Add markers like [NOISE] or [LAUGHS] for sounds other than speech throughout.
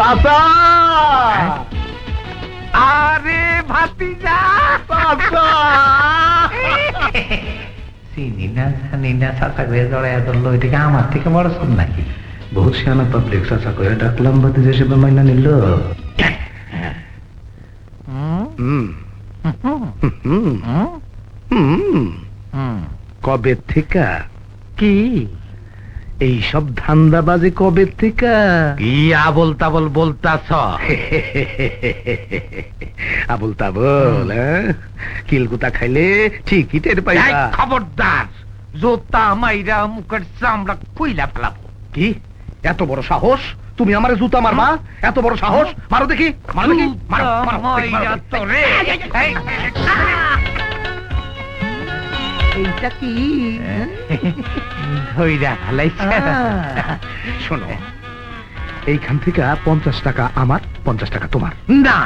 চাচা আরে ভাতিজা। চাচা চিনি না জানি না চাচা করে জড়াইয়া ধরলো এটাকে আমার থেকে বড় শুন নাকি? বহুত সিয়ানা পাবলিক চাচা করে ডাকলাম বাতি যে সেবা মাইনা নিল। হুম। হুম। হুম। কবে থেকে? কি? এই সব ধান্দাবাজি কবে থেকে? কি আবল তাবল বলতাছ? [LAUGHS] আবুল তাবল হ্যাঁ? কিলকুতা খাইলে ঠিকই টের পাইবা। খবরদার জোতা মাইরা মুখের চামড়া খুইলা ফেলাবো। কি? এত বড় সাহস? তুমি আমারে জুতা মারবা? এত বড় সাহস? মারো দেখি মারো দেখি মারো, মারো, এইটা কি ধইরা ফেলাইছে শোনো এইখান থেকে পঞ্চাশ টাকা আমার পঞ্চাশ টাকা তোমার না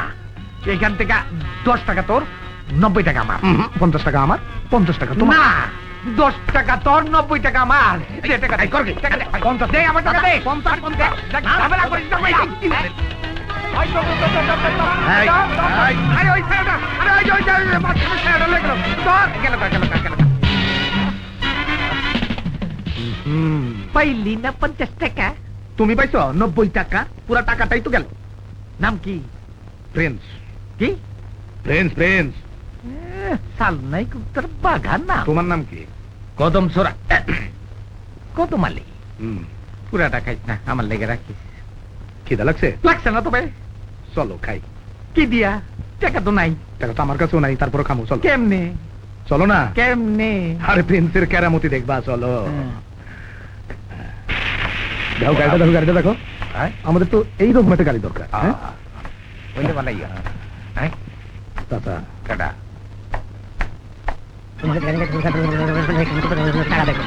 এখান থেকে দশ টাকা তোর নব্বই টাকা আমার পঞ্চাশ টাকা আমার পঞ্চাশ টাকা তোমার না দশ টাকা তোর নব্বই টাকা আমার পঞ্চাশ। দে আমার টাকা দে পঞ্চাশ, পঞ্চাশ। আরে ওই ছেলেটা, আরে ওই ওই লেগে গেল। গেল, গেল, পাইলি না পঞ্চাশ টাকা? তুমি পাইছো নব্বই টাকা পুরা টাকাটাই তো গেল। নাম কি? প্রিন্স কি? প্রিন্স প্রিন্স সাল নাই বাঘা না তোমার নাম কি? কদম সোরা মালি পুরাটা খাইস না আমার লেগে রাখিস। খিদা লাগছে? লাগছে না তবে। চলো খাই। কি দিয়া? টাকা তো নাই। টাকা তো আমার কাছেও নাই তারপরে খামো চলো। কেমনে? চলো না। কেমনে? আরে প্রিন্সের কেরামতি দেখবা চলো। হ্যাঁ। দেখো গাড়িটা দেখো গাড়িটা দেখো। হ্যাঁ? আমাদের তো এই রকম একটা গাড়ি দরকার হ্যাঁ? ওইটা হ্যাঁ? চাচা কাটা টাকা দেখো